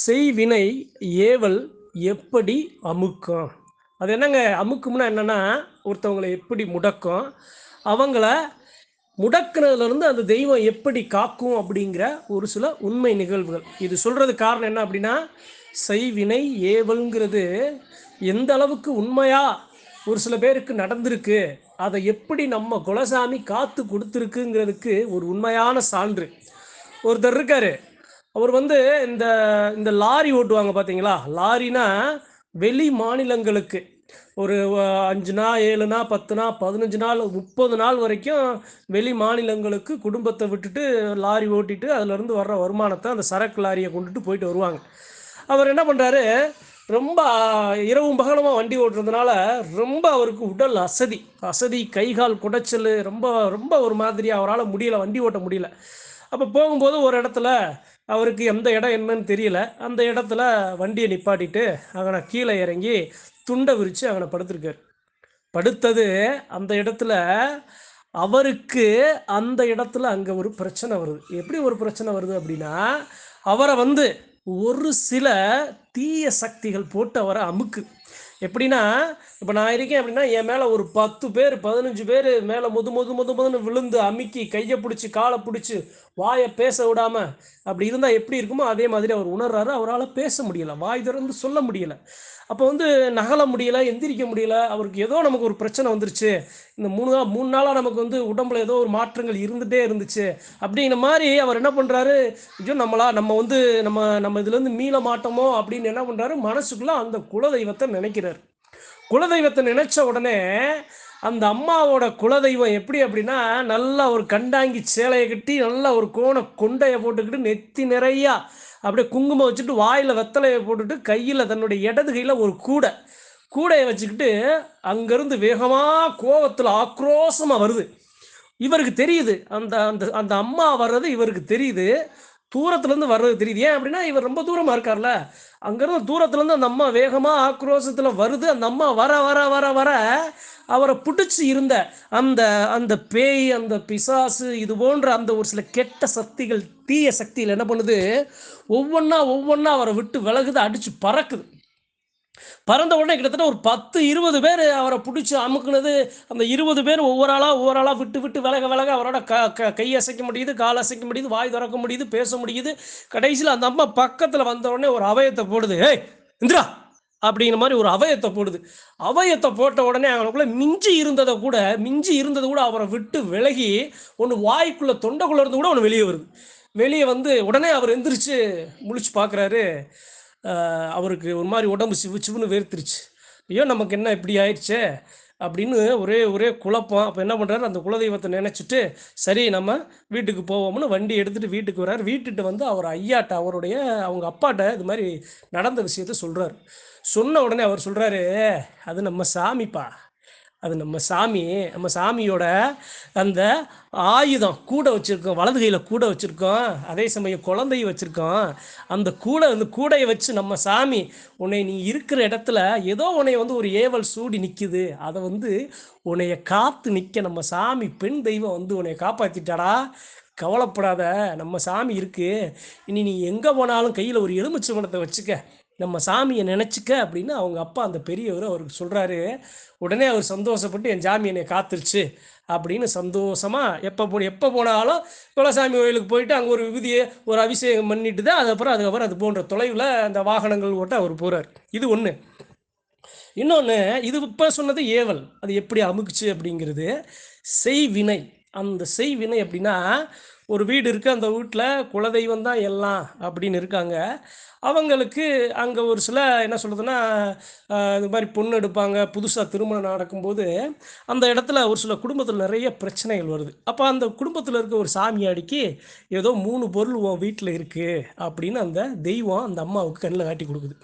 செய்வினை ஏவல் எப்படி அமுக்கும்? அது என்னங்க? அமுக்கும்னா என்னன்னா ஒருத்தவங்களை எப்படி முடக்கும்? அவங்கள முடக்குனதுலேருந்து அந்த தெய்வம் எப்படி காக்கும் அப்படிங்கிற ஒரு சில உண்மை நிகழ்வுகள். இது சொல்கிறது காரணம் என்ன அப்படின்னா செய்வினை ஏவல்ங்கிறது எந்த அளவுக்கு உண்மையாக ஒரு சில பேருக்கு நடந்திருக்கு அதை எப்படி நம்ம குலசாமி காத்து கொடுத்துருக்குங்கிறதுக்கு ஒரு உண்மையான சான்று. ஒருத்தர் இருக்காரு அவர் வந்து இந்த இந்த லாரி ஓட்டுவாங்க பார்த்தீங்களா லாரினா வெளி மாநிலங்களுக்கு ஒரு அஞ்சு நாள் ஏழு நாள் பத்து நாள் பதினஞ்சு நாள் முப்பது நாள் வரைக்கும் வெளி மாநிலங்களுக்கு குடும்பத்தை விட்டுட்டு லாரி ஓட்டிட்டு அதுலேருந்து வர்ற வருமானத்தை அந்த சரக்கு லாரியை கொண்டுட்டு போயிட்டு வருவாங்க. அவர் என்ன பண்ணுறாரு ரொம்ப இரவும் பகலமாக வண்டி ஓட்டுறதுனால ரொம்ப அவருக்கு உடல் அசதி அசதி கை கால் குடைச்சல் ரொம்ப ரொம்ப ஒரு மாதிரி அவரால் முடியல வண்டி ஓட்ட முடியல. அப்போ போகும்போது ஒரு இடத்துல அவருக்கு எந்த இடம் என்னன்னு தெரியல. அந்த இடத்துல வண்டியை நிப்பாட்டிட்டு அங்கனை கீழே இறங்கி துண்டை விரித்து அங்கனை படுத்திருக்காரு. படுத்தது அந்த இடத்துல அவருக்கு அந்த இடத்துல அங்கே ஒரு பிரச்சனை வருது. எப்படி ஒரு பிரச்சனை வருது அப்படின்னா அவரை வந்து ஒரு சில தீய சக்திகள் போட்டு அவரை அமுக்கு. எப்படின்னா இப்போ நான் இருக்கேன் அப்படின்னா என் மேலே ஒரு பத்து பேர் பதினஞ்சு பேர் மேலே முது முது முது முதுன்னு விழுந்து அமுக்கி கையை பிடிச்சி காலை பிடிச்சி வாயை பேச விடாமல் அப்படி இருந்தால் எப்படி இருக்குமோ அதே மாதிரி அவர் உணர்றாரு. அவரால் பேச முடியலை வாய் திறந்து சொல்ல முடியலை. அப்போ வந்து நகல முடியல எந்திரிக்க முடியல அவருக்கு ஏதோ நமக்கு ஒரு பிரச்சனை வந்துருச்சு. இந்த மூணு நாள் மூணு நாளாக நமக்கு வந்து உடம்புல ஏதோ ஒரு மாற்றங்கள் இருந்துகிட்டே இருந்துச்சு. அப்படிங்கிற மாதிரி அவர் என்ன பண்ணுறாரு ஐயோ நம்மளா நம்ம வந்து நம்ம நம்ம இதுலேருந்து மீள மாட்டோமோ அப்படின்னு என்ன பண்ணுறாரு மனசுக்குள்ளே அந்த குலதெய்வத்தை நினைக்கிறார். குலதெய்வத்தை நினைச்ச உடனே அந்த அம்மாவோட குலதெய்வம் எப்படி அப்படின்னா நல்லா ஒரு கண்டாங்கி சேலையை கட்டி நல்லா ஒரு கோண கொண்டையை போட்டுக்கிட்டு நெத்தி நிறையா அப்படியே குங்குமம் வச்சுட்டு வாயில் வெத்தலையை போட்டுட்டு கையில் தன்னுடைய இடது கையில் ஒரு கூடை. கூடையை வச்சுக்கிட்டு அங்கேருந்து வேகமாக கோவத்தில் ஆக்ரோஷமாக வருது. இவருக்கு தெரியுது. அந்த அந்த அந்த அம்மா வர்றது இவருக்கு தெரியுது. தூரத்துலேருந்து வர்றது தெரியுது. ஏன் அப்படின்னா இவர் ரொம்ப தூரமாக இருக்கார்ல. அங்கேருந்து தூரத்துலேருந்து அந்த அம்மா வேகமாக ஆக்ரோஷத்தில் வருது. அந்த அம்மா வர வர வர வர அவரை பிடிச்சி இருந்த அந்த அந்த பேய் அந்த பிசாசு இது போன்ற அந்த ஒரு சில கெட்ட சக்திகள் தீய சக்திகள் என்ன பண்ணுது? ஒவ்வொன்றா ஒவ்வொன்றா அவரை விட்டு விலகுது அடித்து பறக்குது. பறந்த உடனே கிட்டத்தட்ட ஒரு பத்து இருபது பேர் அவரை பிடிச்சி அமுக்குனது. அந்த இருபது பேர் ஒவ்வொரு ஆளாக ஒவ்வொரு ஆளாக விட்டு விட்டு விலக விலக அவரோட க க கை அசைக்க முடியுது கால் அசைக்க முடியுது வாய் திறக்க முடியுது பேச முடியுது. கடைசியில் அந்த அம்மா பக்கத்தில் வந்த உடனே ஒரு அவயத்தை போடுது. ஏய் இந்திரா! அப்படிங்கிற மாதிரி ஒரு அவயத்தை போடுது. அவயத்தை போட்ட உடனே அவங்களுக்குள்ள மிஞ்சி இருந்ததை கூட மிஞ்சி இருந்ததை கூட அவரை விட்டு விலகி ஒன்று வாய்க்குள்ள தொண்டைக்குள்ள இருந்து கூட ஒன்று வெளியே வருது. வெளியே வந்து உடனே அவர் எந்திரிச்சு முழிச்சு பார்க்குறாரு அவருக்கு ஒரு மாதிரி உடம்பு சிவு சிவுன்னு வேர்த்துருச்சு. ஐயோ நமக்கு என்ன இப்படி ஆயிடுச்சே? அப்படின்னு ஒரே ஒரே குழப்பம். அப்போ என்ன பண்ணுறாரு அந்த குலதெய்வத்தை நினச்சிட்டு சரி நம்ம வீட்டுக்கு போவோம்னு வண்டி எடுத்துகிட்டு வீட்டுக்கு வர்றாரு. வீட்டுட்டு வந்து அவர் ஐயாட்ட அவருடைய அவங்க அப்பாட்ட இது மாதிரி நடந்த விஷயத்த சொல்கிறாரு சொன்ன உடனே அவர் சொல்கிறாரு அது நம்ம சாமிப்பா? அது நம்ம சாமி நம்ம சாமியோட அந்த ஆயுதம் கூட வச்சுருக்கோம் வலது கையில் கூட வச்சுருக்கோம் அதே சமயம் குழந்தைய வச்சுருக்கோம். அந்த கூடை வந்து கூடையை வச்சு நம்ம சாமி உன்னை நீ இருக்கிற இடத்துல ஏதோ உன்னை வந்து ஒரு ஏவல் சூடி நிற்குது அதை வந்து உன்னைய காத்து நிற்க நம்ம சாமி பெண் தெய்வம் வந்து உன்னை காப்பாற்றிட்டாடா கவலைப்படாத நம்ம சாமி இருக்கு. இனி நீ எங்கே போனாலும் கையில் ஒரு எலுமிச்சம்பழத்தை வச்சுக்க. நம்ம சாமியை நினச்சிக்க அப்படின்னு அவங்க அப்பா அந்த பெரியவர் அவருக்கு சொல்கிறாரு உடனே அவர் சந்தோஷப்பட்டு என் சாமி என்னை காத்துருச்சு அப்படின்னு சந்தோஷமாக எப்போ போ எப்போ போனாலும் குலசாமி கோயிலுக்கு போயிட்டு அங்கே ஒரு விபூதியை ஒரு அபிஷேகம் பண்ணிட்டு தான் அதுக்கப்புறம் அதுக்கப்புறம் அது போன்ற தொலைவில் அந்த வாகனங்கள் ஓட்ட அவர் போகிறார் இது ஒன்று இன்னொன்று இது இப்போ சொன்னது ஏவல். அது எப்படி அமுக்குச்சு அப்படிங்கிறது செய்வினை அந்த செய்வினை அப்படின்னா ஒரு வீடு இருக்குது அந்த வீட்டில் குலதெய்வம் தான் எல்லாம் அப்படின்னு இருக்காங்க. அவங்களுக்கு அங்கே ஒரு சில என்ன சொல்கிறதுன்னா இது மாதிரி பொண்ணு எடுப்பாங்க. புதுசாக திருமணம் நடக்கும்போது அந்த இடத்துல ஒரு சில குடும்பத்தில் நிறைய பிரச்சனைகள் வருது. அப்போ அந்த குடும்பத்தில் இருக்க ஒரு சாமியாடிக்கு ஏதோ மூணு பொருள் உன் வீட்டில் இருக்குது அப்படின்னு அந்த தெய்வம் அந்த அம்மாவுக்கு கண்ணில் காட்டி கொடுக்குது.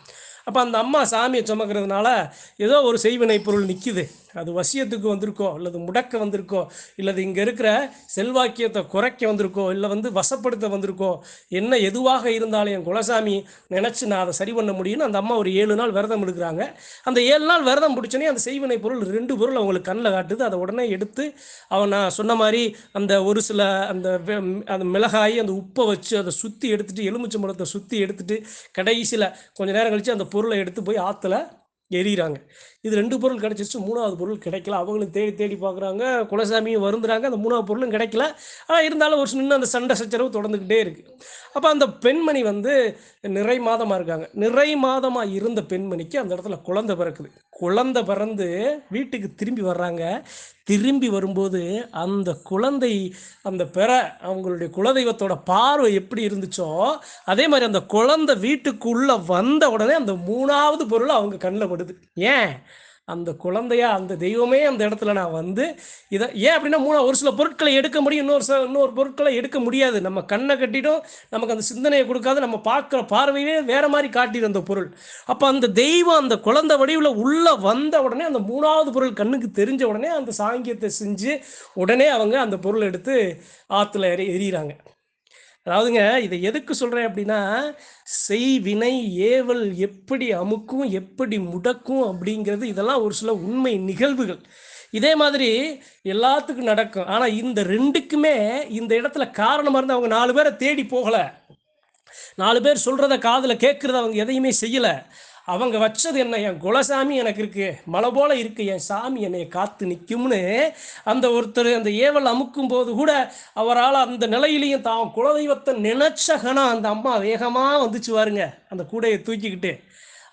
அப்போ அந்த அம்மா சாமியை சுமக்கிறதுனால ஏதோ ஒரு செய்வினை பொருள் நிற்கிது அது வசியத்துக்கு வந்திருக்கோ அல்லது முடக்க வந்திருக்கோ இல்லது இங்கே இருக்கிற செல்வாக்கியத்தை குறைக்க வந்திருக்கோ இல்லை வந்து வசப்படுத்த வந்திருக்கோ என்ன எதுவாக இருந்தாலும் என் குலசாமி நினச்சி நான் அதை சரி பண்ண முடியும்னு அந்த அம்மா ஒரு ஏழு நாள் விரதம் எடுக்கிறாங்க. அந்த ஏழு நாள் விரதம் பிடிச்சோன்னே அந்த செய்வினை பொருள் ரெண்டு பொருள் அவங்களுக்கு கண்ணில் காட்டுது. அதை உடனே எடுத்து அவன் நான் சொன்ன மாதிரி அந்த ஒரு சில அந்த அந்த மிளகாய் அந்த உப்பை வச்சு அதை சுற்றி எடுத்துட்டு எலுமிச்சம்பழத்தை சுற்றி எடுத்துட்டு கடைசியில் கொஞ்ச நேரம் கழித்து அந்த பொருளை எடுத்து போய் ஆற்றுல எரியிறாங்க. இது ரெண்டு பொருள் கிடைச்சிருச்சு. மூணாவது பொருள் கிடைக்கல. அவங்களும் தேடி தேடி பார்க்குறாங்க. குலசாமியும் வருந்துறாங்க. அந்த மூணாவது பொருளும் கிடைக்கல. ஆனால் இருந்தாலும் ஒரு நின்று அந்த சண்டை சச்சரவு தொடர்ந்துக்கிட்டே இருக்குது அப்போ அந்த பெண்மணி வந்து நிறை மாதமாக இருக்காங்க. நிறை மாதமாக இருந்த பெண்மணிக்கு அந்த இடத்துல குழந்தை பிறக்குது. குழந்தை பிறந்து வீட்டுக்கு திரும்பி வர்றாங்க. திரும்பி வரும்போது அந்த குழந்தை அந்த பெற அவங்களுடைய குலதெய்வத்தோட பார்வை எப்படி இருந்துச்சோ அதே மாதிரி அந்த குழந்தை வீட்டுக்குள்ளே வந்த உடனே அந்த மூணாவது பொருள் அவங்க கண்ணில் படுது. ஏன்? அந்த குழந்தையா அந்த தெய்வமே அந்த இடத்துல நான் வந்து இதை ஏன் அப்படின்னா மூணா ஒரு சில பொருட்களை எடுக்க முடியும் இன்னொரு சில இன்னொரு பொருட்களை எடுக்க முடியாது. நம்ம கண்ணை கட்டிடும் நமக்கு அந்த சிந்தனையை கொடுக்காது நம்ம பார்க்குற பார்வையிலே வேற மாதிரி காட்டிடும் அந்த பொருள். அப்போ அந்த தெய்வம் அந்த குழந்தை வடிவில் உள்ளே வந்த உடனே அந்த மூணாவது பொருள் கண்ணுக்கு தெரிஞ்ச உடனே அந்த சாங்கியத்தை செஞ்சு உடனே அவங்க அந்த பொருளை எடுத்து ஆற்றுல எறி எறிகிறாங்க அதாவதுங்க இதை எதுக்கு சொல்கிறேன் அப்படின்னா செய்வினை ஏவல் எப்படி அமுக்கும் எப்படி முடக்கும் அப்படிங்கிறது இதெல்லாம் ஒரு சில உண்மை நிகழ்வுகள். இதே மாதிரி எல்லாத்துக்கும் நடக்கும். ஆனால் இந்த ரெண்டுக்குமே இந்த இடத்துல காரணமாக இருந்து அவங்க நாலு பேரை தேடி போகலை. நாலு பேர் சொல்கிறத காதில் கேட்குறத அவங்க எதையுமே செய்யலை. அவங்க வச்சது என்ன? என் குலசாமி எனக்கு இருக்கு. மலை போல இருக்கு. என் சாமி என்னை காத்து நிற்கும்னு அந்த ஒருத்தர் அந்த ஏவல் அமுக்கும் போது கூட அவரால் அந்த நிலையிலையும் தான் குலதெய்வத்தை நினைச்ச கணம் அந்த அம்மா வேகமாக வந்துச்சு பாருங்க. அந்த கூடையை தூக்கிக்கிட்டு.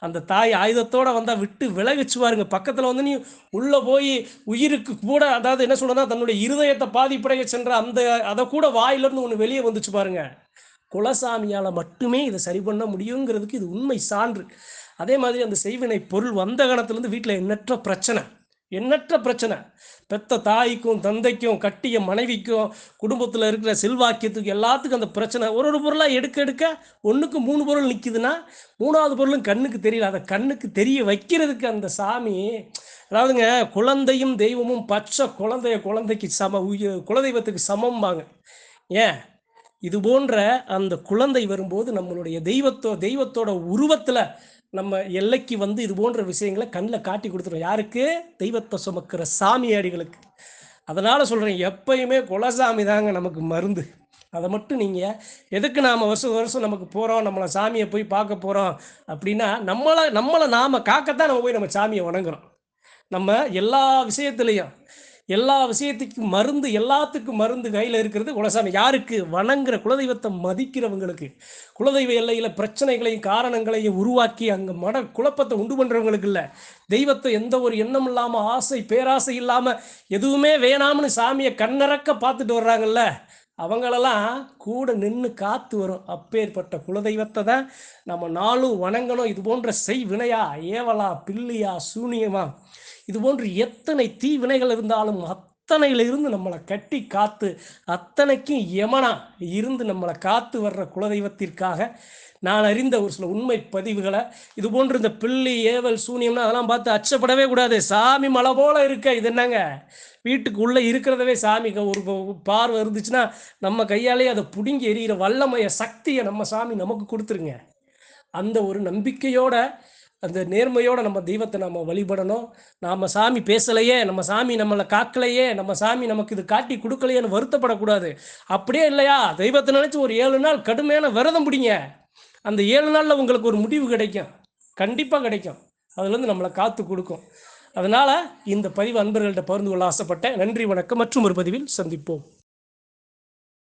அந்த தாய் ஆயுதத்தோட வந்தால் விட்டு விலகிச்சு பாருங்க. பக்கத்தில் வந்து நீ உள்ளே போய் உயிருக்கு கூட அதாவது என்ன சொல்றதுன்னா தன்னுடைய இருதயத்தை பாதிப்படைய சென்ற அந்த அதை கூட வாயிலிருந்து ஒன்று வெளியே வந்துச்சு பாருங்க. குலசாமியால் மட்டுமே இதை சரி பண்ண முடியுங்கிறதுக்கு இது உண்மை சான்று. அதே மாதிரி அந்த செய்வினை பொருள் வந்த கணத்துலேருந்து வீட்டில் எண்ணற்ற பிரச்சனை எண்ணற்ற பிரச்சனை. பெத்த தாய்க்கும் தந்தைக்கும் கட்டிய மனைவிக்கும் குடும்பத்தில் இருக்கிற செல்வாக்கியத்துக்கு எல்லாத்துக்கும் அந்த பிரச்சனை. ஒரு ஒரு பொருளாக எடுக்க எடுக்க ஒன்றுக்கு மூணு பொருள் நிற்கிதுன்னா மூணாவது பொருளும் கண்ணுக்கு தெரியல. அதை கண்ணுக்கு தெரிய வைக்கிறதுக்கு அந்த சாமி அதாவதுங்க குழந்தையும் தெய்வமும் பச்சை குழந்தைய குழந்தைக்கு சம உய- குலதெய்வத்துக்கு சமம்பாங்க. ஏன்? இது போன்ற அந்த குழந்தை வரும்போது நம்மளுடைய தெய்வத்தோ தெய்வத்தோட உருவத்தில் நம்ம எல்லைக்கு வந்து இது போன்ற விஷயங்களை கண்ணில் காட்டி கொடுத்துரும். யாருக்கு? தெய்வத்தை சுமக்கிற சாமியாடிகளுக்கு. அதனால் சொல்கிறேன் எப்பயுமே குலசாமி தாங்க நமக்கு மருந்து. அதை மட்டும் நீங்கள் எதுக்கு நாம் வருஷம் வருஷம் நமக்கு போகிறோம் நம்மளை சாமியை போய் பார்க்க போகிறோம் அப்படின்னா நம்மளை நம்மளை நாம் காக்கத்தான் நம்ம போய் நம்ம சாமியை வணங்குறோம். நம்ம எல்லா விஷயத்துலையும் எல்லா விஷயத்துக்கும் மருந்து எல்லாத்துக்கும் மருந்து கையில் இருக்கிறது குலசாமி. யாருக்கு? வணங்குற குலதெய்வத்தை மதிக்கிறவங்களுக்கு. குலதெய்வ எல்லையில் பிரச்சனைகளையும் காரணங்களையும் உருவாக்கி அங்கே மட குழப்பத்தை உண்டு பண்ணுறவங்களுக்கு இல்லை. தெய்வத்தை எந்த ஒரு எண்ணம் இல்லாமல் ஆசை பேராசை இல்லாமல் எதுவுமே வேணாம்னு சாமியை கண்ணறக்க பார்த்துட்டு வர்றாங்கல்ல. அவங்களெல்லாம் கூட நின்று காத்து வரும். அப்பேற்பட்ட குலதெய்வத்தை தான் நம்ம நாளும் வணங்கணும். இது போன்ற செய் வினையா ஏவலா பில்லியா சூனியமா இது போன்று எத்தனை தீ வினைகள் இருந்தாலும் அத்தனையில இருந்து நம்மளை கட்டி காத்து அத்தனைக்கும் யமனா இருந்து நம்மளை காத்து வர்ற குலதெய்வத்திற்காக நான் அறிந்த ஒரு சில உண்மை பதிவுகளை. இது போன்று இந்த பில்லி ஏவல் சூனியம்னா அதெல்லாம் பார்த்து அச்சப்படவே கூடாது. சாமி மலை போல இருக்க இது என்னங்க? வீட்டுக்கு உள்ளே இருக்கிறதவே சாமிக்கு ஒரு பார்வை இருந்துச்சுன்னா நம்ம கையாலே அதை பிடுங்கி எறிகிற வல்லமைய சக்தியை நம்ம சாமி நமக்கு கொடுத்துருங்க. அந்த ஒரு நம்பிக்கையோட அந்த நேர்மையோட நம்ம தெய்வத்தை நம்ம வழிபடணும். நாம் சாமி பேசலையே நம்ம சாமி நம்மளை காக்கலையே நம்ம சாமி நமக்கு இது காட்டி கொடுக்கலையேன்னு வருத்தப்படக்கூடாது. அப்படியே இல்லையா? தெய்வத்தை நினச்சி ஒரு ஏழு நாள் கடுமையான விரதம் பிடிங்க. அந்த ஏழு நாளில் உங்களுக்கு ஒரு முடிவு கிடைக்கும். கண்டிப்பாக கிடைக்கும். அதுலேருந்து நம்மளை காத்து கொடுக்கும். அதனால் இந்த பதிவு அன்பர்கள்ட்ட பகிர்ந்து கொள்ள ஆசைப்பட்டேன். நன்றி வணக்கம். மற்றும் ஒரு பதிவில் சந்திப்போம்.